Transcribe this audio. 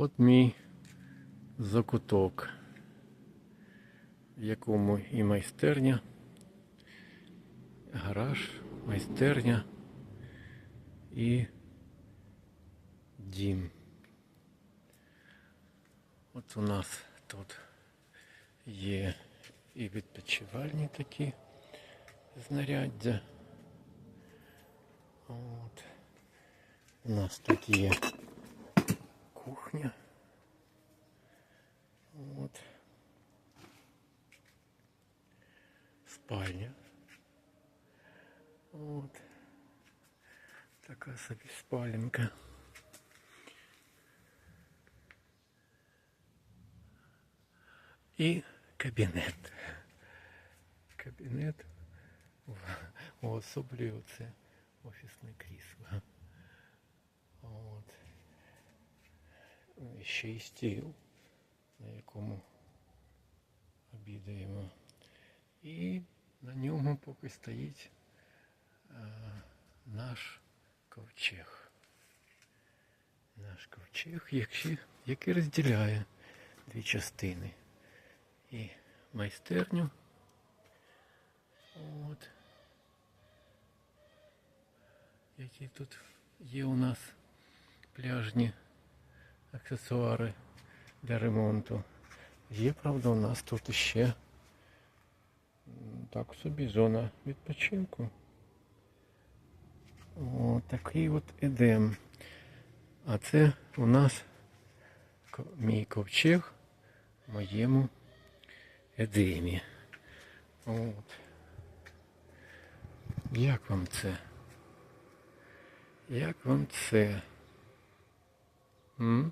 От мій закуток, в якому і майстерня, гараж, майстерня і дім. От у нас тут є і відпочивальні такі знаряддя. От. У нас тут є кухня. От. Спальня. От. Така собі спаленка. І кабінет. Кабінет уособлює це офісне крісло. Ще й стіл, на якому обідаємо. І на ньому поки стоїть е, наш ковчег. Наш ковчег, який, який розділяє дві частини. І майстерню. От. Які тут є у нас пляжні аксесуари для ремонту. Є, правда, у нас тут ще так собі зона відпочинку. О, такий от едем. А це у нас мій ковчег в моєму едемі. От. Як вам це? Як вам це? 嗯。